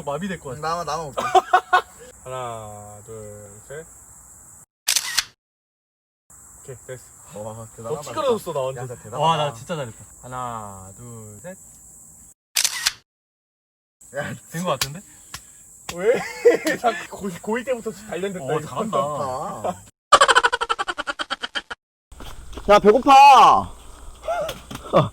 근육 마비될 것 같아. 나만 나만 올게. 하나, 둘, 셋. 오케이, 됐어. 와 너 대단하다. 찌그러졌어, 나 야, 완전. 진짜 대단하다. 와, 나 진짜 잘했다. 하나, 둘, 셋. 야, 된 것 같은데? 왜? 자꾸 고, 고1 때부터 단련됐다. 어, 이거. 잘한다. 아. 야 배고파.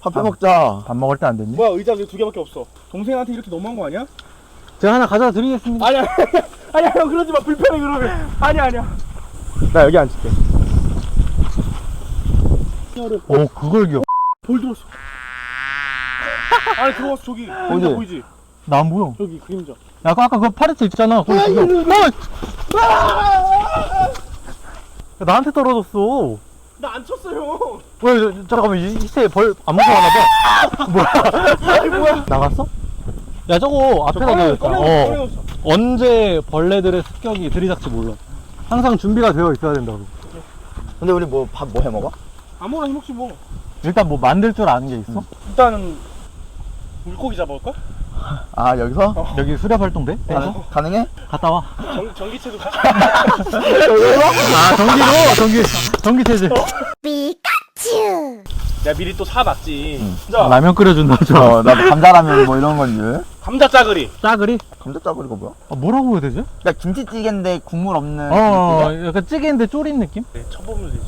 밥 해 먹자. 밥 먹을 때 안 됐니? 뭐야, 의자 왜두 개밖에 없어? 동생한테 이렇게 너무한 거 아니야? 제가 하나 가져다 드리겠습니다. 아니야, 아니야, 형 그러지 마. 불편해, 그러면. 아니야, 아니야. 나 여기 앉을게. 오, 그걸 기억. 돌 들었어. 아니, 들어왔어, 저기. 그림자 어디? 보이지? 나안 보여. 저기 그림자. 야, 아까 아까 그 파레트 있잖아. 거기. 어! 야, 나한테 떨어졌어. 나 안 쳤어, 형. 왜, 저- 잠깐만, 이, 이세 벌안 무서워하나 봐. 뭐야? 아니, 뭐야. 나갔어? 야, 저거 앞에다. 꺼내, 어. 언제 벌레들의 습격이 들이닥치 몰라. 항상 준비가 되어 있어야 된다고. 근데 우리 뭐 밥 뭐 해 먹어? 아무거나 해먹지 뭐. 일단 뭐 만들 줄 아는 게 있어? 일단은 물고기 잡아올까? 아 여기서 여기 수렵 활동돼? 가능, 가능해? 갔다 와. 전, 전기체도 같이. 아, 전기로? 전기, 전기 체 제. 야 미리 또 사놨지. 응. 진짜 라면 끓여준다, 저. 어, 나 감자라면 뭐 이런 건지. 감자 짜글이. 짜글이? 감자 짜버리고 뭐야? 아, 뭐라고 해야 되지? 야 김치찌개인데 국물 없는. 어, 약간 찌개인데 쪼린 느낌? 네, 쳐보면 되지.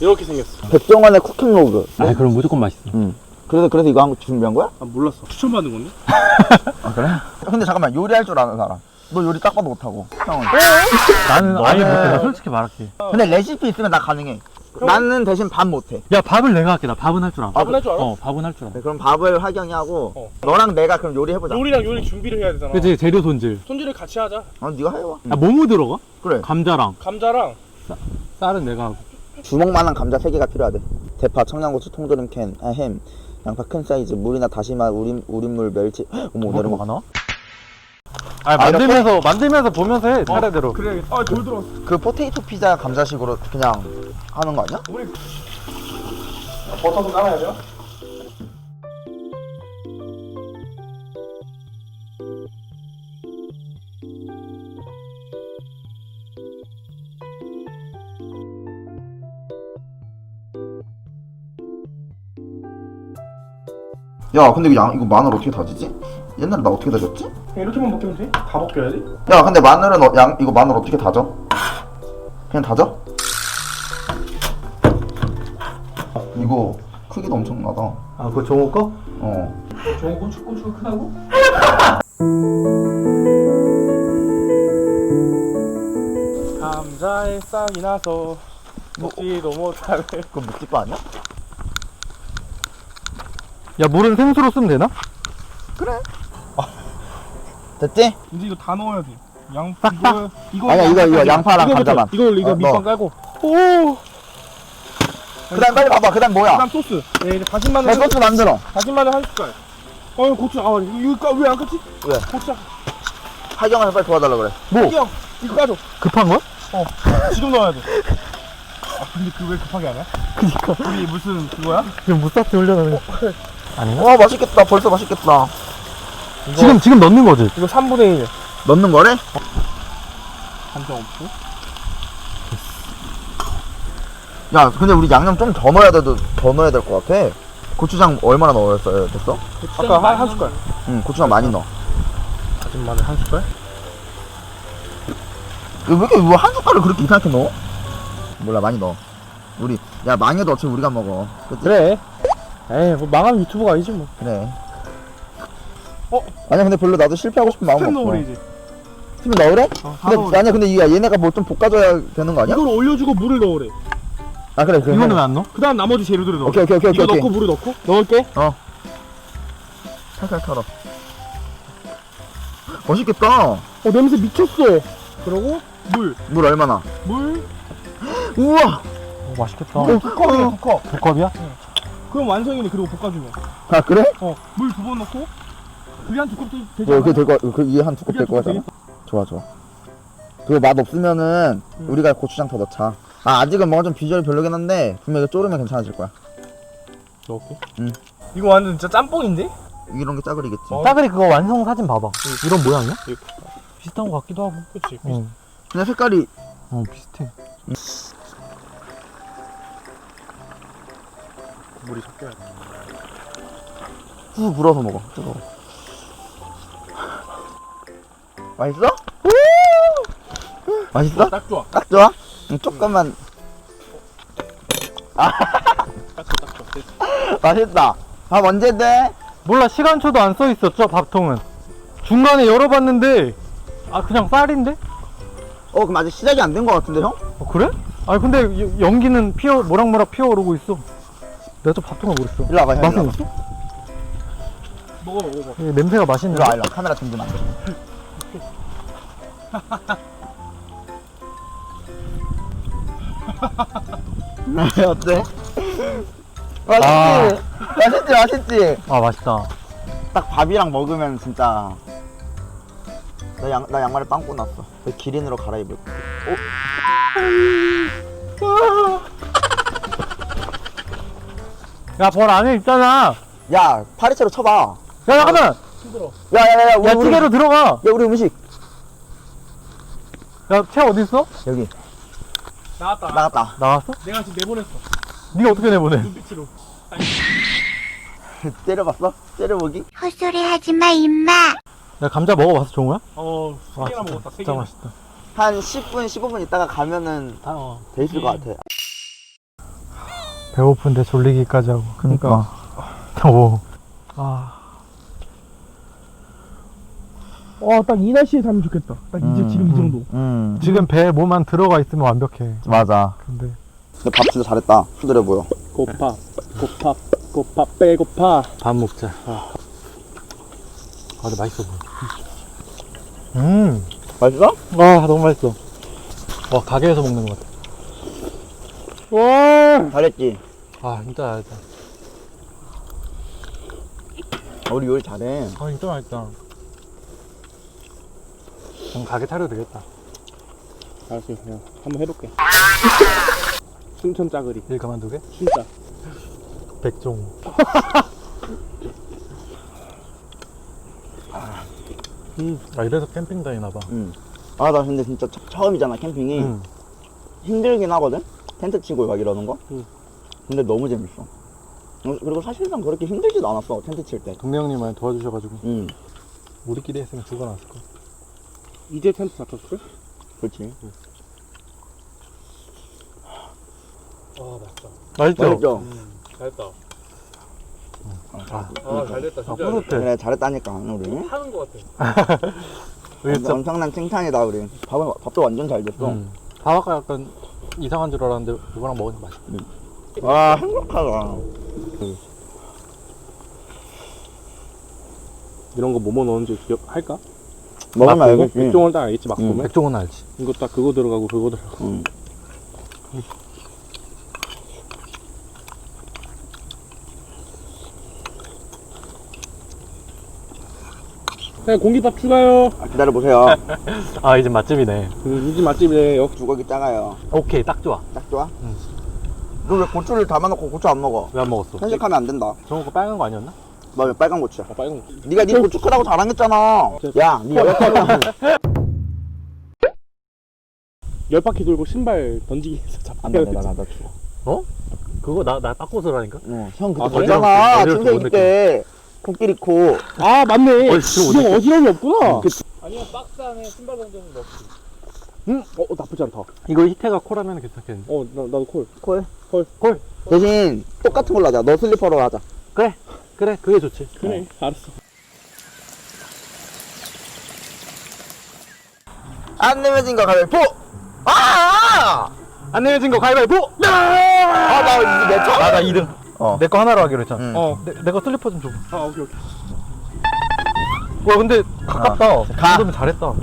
이렇게 생겼어. 백종원의 쿠킹 로그. 아, 그럼 무조건 맛있어. 응. 그래서 그래서 이거 한거 준비한 거야? 아 몰랐어. 추천받은 건데? 아 그래? 근데 잠깐만 요리할 줄 아는 사람. 너 요리 딱 봐도 못하고. 형은. 나는 아예 못해. 나 솔직히 말할게. 근데 레시피 있으면 나 가능해. 나는 대신 밥 못해. 야, 밥을 내가 할게. 나 밥은 할 줄 알아. 밥은 할 줄 알아? 어, 밥은 할 줄 알아. 네, 그럼 밥을 하경이 하고 어. 너랑 내가 그럼 요리 해보자. 요리랑 요리 준비를 해야 되잖아. 그치, 재료 손질. 손질을 같이 하자. 어, 네가 해봐. 아, 뭐뭐 들어가? 그래. 감자랑 감자랑 쌀은 내가 하고. 주먹만한 감자 3개가 필요하대. 대파, 청양고추, 통조림 캔, 아, 햄, 양파 큰 사이즈, 물이나 다시마, 우린, 우린물, 멸치. 어머, 오늘은 뭐 하나? 아, 만들면서, 만들면서 보면서 해, 차례대로. 그래. 아 돌 들어왔어. 그 포테이토 피자 감자식으로 그냥 하는 거 아니야? 우리 버터도 깔아야 돼요? 야, 근데 이거, 양, 이거 마늘 어떻게 다지지? 옛날에 나 어떻게 다졌지? 이렇게만 벗기면 돼? 다 벗겨야 돼? 야, 근데 마늘은 어, 양, 이거 마늘 어떻게 다져? 그냥 다져? 이거 크기도 엄청나다. 아, 그거 종호 거? 어. 고추 고추가 크다고? 감자에 싹이 나서 먹지도 못하네. 그거 묵집거 아니야? 야, 물은 생수로 쓰면 되나? 됐지? 이제 이거 다 넣어야 돼. 양 이거 이거 아니야, 이거, 이거 양파랑 감자만. 이거 이거 어, 밑밥 넣어. 깔고. 오. 그 다음 빨리 봐봐. 그 다음 뭐야? 그다음 소스. 네, 이제 다진 마늘. 내 소스 만들어. 다진 마늘 한 숟갈. 어 고추 아 이거 왜안 깠지? 왜? 고추. 하경한테 빨리 도와달라 그래. 뭐? 형 이거 까줘. 급한 거야? 지금 넣어야 돼. 아 근데 그 왜 급하게 하냐? 그니까. 우리 무슨 그거야? 지금 무사트 올려놓는 거. 아닌가? 와, 맛있겠다. 벌써 맛있겠다. 지금, 지금 넣는 거지? 이거 3분의 1. 넣는 거래? 간장 없고. 야, 근데 우리 양념 좀 더 넣어야 돼, 더 넣어야 될 것 같아. 고추장 얼마나 넣었어요? 됐어? 아까 한, 한 숟갈. 응, 고추장 많이 넣어. 다진 마늘 한 숟갈. 왜 이렇게 뭐 한 숟갈을 그렇게 이상하게 넣어? 몰라, 많이 넣어. 우리, 야, 망해도 어차피 우리가 먹어. 그치? 그래. 에이 뭐 망하면 유튜브가 아니지 뭐. 그래. 어? 아니야, 근데 별로 나도 실패하고 싶은 마음 스팸 없어. 넣으래 이제. 팀이 넣으래? 어, 다 근데, 넣으래. 아니야, 근데 이 얘네가 뭐 좀 볶아줘야 되는 거 아니야? 이걸 올려주고 물을 넣으래. 아, 그래, 그래. 이거는 왜 안 넣어? 그 다음 나머지 재료들을 넣어. 오케이, 오케이, 오케이, 이거 오케이. 넣고 물을 넣고 넣을게. 살살 털어. 맛있겠다. 어 냄새 미쳤어. 그러고 물, 물 얼마나? 물. 우와! 오, 맛있겠다. 어, 두 컵이야 두 컵. 두 컵이야? 그럼 완성이네. 그리고 볶아주면. 아, 그래? 어 물 두 번 넣고. 그게 한 두 컵 되지 뭐, 않아? 그게 될 거, 그, 이게 한두컵 그게 될거두 같잖아. 좋아, 좋아. 그거 맛 없으면은, 음. 우리가 고추장 더 넣자. 아, 아직은 뭔가 좀 비주얼이 별로긴 한데, 분명 이거 졸으면 괜찮아질 거야. 넣을게. 응. 이거 완전 진짜 짬뽕인데? 이런 게 짜글이겠지. 어. 따그리 그거 완성 사진 봐봐. 이런 모양이야? 이거 비슷한 것 같기도 하고. 그치 어, 근데 색깔이 어 비슷해. 물이 섞여야 돼 후 불어서 먹어. 뜨거워. 맛있어? 맛있어? 딱 좋아 딱 좋아? 응, 조금만 됐어. 맛있다. 밥 언제 돼? 몰라 시간초도 안 써 있었죠 밥통은. 중간에 열어봤는데 아 그냥 쌀인데? 어 그럼 아직 시작이 안 된 것 같은데 형? 어, 그래? 아니 근데 여- 연기는 피어 모락모락 피어오르고 있어. 내가 저 밥통을 모르겠어. 일로 와봐 형. 맛은 있어? 먹어 먹어 이게 냄새가 맛있는데. 와. 일로 와 일로 와. 카메라 든지면 안 돼. 어때? 맛있지? 아. 맛있지 맛있지? 아 맛있다. 딱 밥이랑 먹으면 진짜 나, 양, 나 양말에 빵꾸 났어 내 기린으로 갈아입을 거야 야 벌 안에 있잖아. 야 파리채로 쳐봐 야 잠깐만. 야야야야 우리, 야 우리, 찌개로 들어가. 야 우리 음식 야 채 어디 있어? 여기 나왔다 나갔다 나왔어? 내가 지금 내보냈어 네가 어떻게 내보내? 눈빛으로 때려봤어? 때려보기? 헛소리 하지 마, 임마. 야 감자 먹어봤어 종우야? 어, 세 아, 개나 진짜, 먹었다. 세 진짜 개나. 맛있다. 한 10분 15분 있다가 가면은 다 어. 돼 있을 것 같아 배고픈데 졸리기까지 하고. 그니까 오. 아. 어, 딱이 날씨에 사면 좋겠다. 딱 이제 지금 이 정도. 음 지금 배에 뭐만 들어가 있으면 완벽해. 맞아 근데 근데 밥 진짜 잘했다 수들해 보여 고파, 고파, 고파, 빼고파. 밥 먹자. 아, 근데 맛있어 보여. 음. 맛있어? 와 너무 맛있어. 와 가게에서 먹는 것 같아. 와. 잘했지 아 진짜 맛있다. 우리 요리 잘해 아 진짜 맛있다. 그럼 가게 차려도 되겠다. 알았어, 그냥 한번 해볼게. 춘천 짜글이. 일 그만두게? 진짜. 백종우. 음, 아 이래서 캠핑 다니나 봐. 아나 근데 진짜 처, 처음이잖아 캠핑이 음. 힘들긴 하거든? 텐트 치고 막 이러는 거? 응. 근데 너무 재밌어. 어, 그리고 사실상 그렇게 힘들지도 않았어, 텐트 칠 때. 동네 형님 많이 도와주셔가지고 응, 우리끼리 했으면 죽어났을 거. 이제 텐트 잡혔어? 그렇지. 아, 맛있다. 맛있죠? 맛있죠? 잘했다. 아, 아, 잘됐다. 아, 진짜. 뿌듯해. 그래, 잘했다니까, 우리. 하는 것 같아. 이게 진짜 엄청난 칭찬이다, 우리. 밥은, 밥도 완전 잘 됐어. 음. 바바가 약간 이상한 줄 알았는데 이거랑 먹으니까 맛있어. 와, 행복하다. 이런 거 뭐뭐 넣었는지 기억할까? 먹으면 막 보고? 알겠지. 백종원 딱 알겠지, 막 응. 보면. 백종원 알지? 이거 딱 그거 들어가고 그거 들어가고. 응. 그냥 공깃밥 추가요. 아, 기다려보세요. 아 이제 맛집이네. 음, 이집 맛집이래요. 주걱이 작아요. 오케이 딱 좋아. 딱 좋아? 응. 너왜 고추를 담아놓고 고추 안 먹어? 왜 안 먹었어? 편식하면 안 된다. 저거 빨간 거 아니었나? 너 빨간 고추야. 아, 빨간 거. 네가 네 고추 크다고 자랑했잖아. 야, 네 여자친구. 열 바퀴 돌고 신발 던지기 해서 잡혀야 안 돼, 돼. 나, 나, 나 죽어. 그거 나 나 바꿔서 라니까. 어, 형 그때 아, 그래? 봤잖아. 어디를 또 중계기 못 때. 코끼리 코. 아, 맞네. 어이, 지금 형 어지러움이 없구나. 그- 아니면 박스 안에 신발 던지는 거 없지. 응? 어, 나쁘지 않다. 이거 히테가 코라면 괜찮겠는데. 어, 나, 나도 콜. 콜. 콜. 콜. 대신 똑같은 걸로 하자. 너 슬리퍼로 하자. 그래 그래 그게 좋지. 그래, 알았어. 안 내면 진 거 가위바위보! 아! 안 내려진 거 가위바위보. 아, 나 이거 내 차? 나나 2등. 어. 내 거 하나로 하기로 했잖아. 응. 어. 내, 내거 슬리퍼 좀 줘. 아, 오케이, 오케이. 와 근데 가깝다. 가. 그러면 잘했다. 오!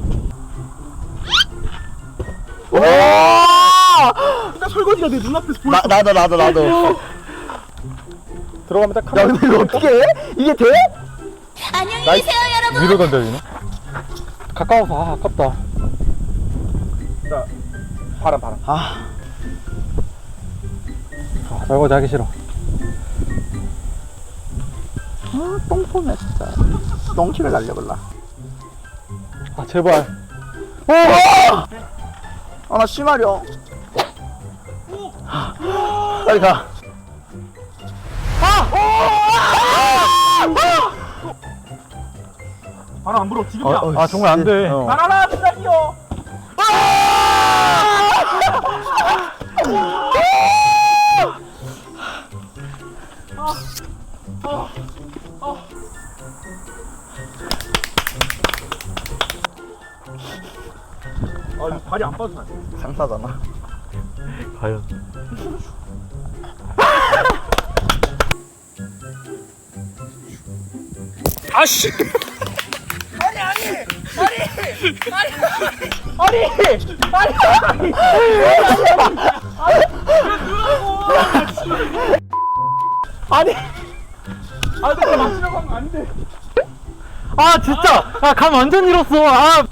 나 설거지가 내 눈앞에서 보여. 나, 나도, 나도, 나도. 들어가면 딱 야. 근데 이거 어떻게 해? 이게 돼? 안녕히 계세요, 여러분. 위로 던져지나? 가까워서 아, 아깝다. 바람, 바람. 아, 아, 설거지 하기 싫어. 아, 똥포네 진짜. 똥치를 날려볼라. 아 제발 아, 나 심하려. 빨리 가. 바람 안 불어 지금이야 어, 아 정말 안 돼 어. 날아라 기다려 아 이거 발이 안 빠져 상사잖아. 과연 아씨. 아 내가 한거 아닌데 아 진짜. 아감 완전 잃었어. 아.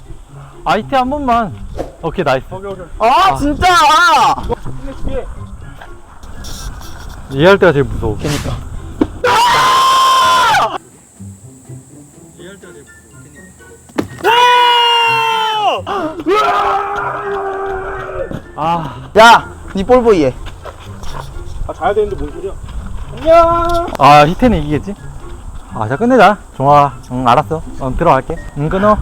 IT 한 번만. 오케이 나이스. 오케이 오케이. 아, 진짜! 힘내줄게 이해할 때가 제일 무서워. 그니까 아, 야! 니 볼보이 해. 아 자야 되는데 뭔 소리야 안녕 아 히트는 이기겠지? 아, 자 끝내자. 종아, 응 알았어. 어, 들어갈게. 응 끊어.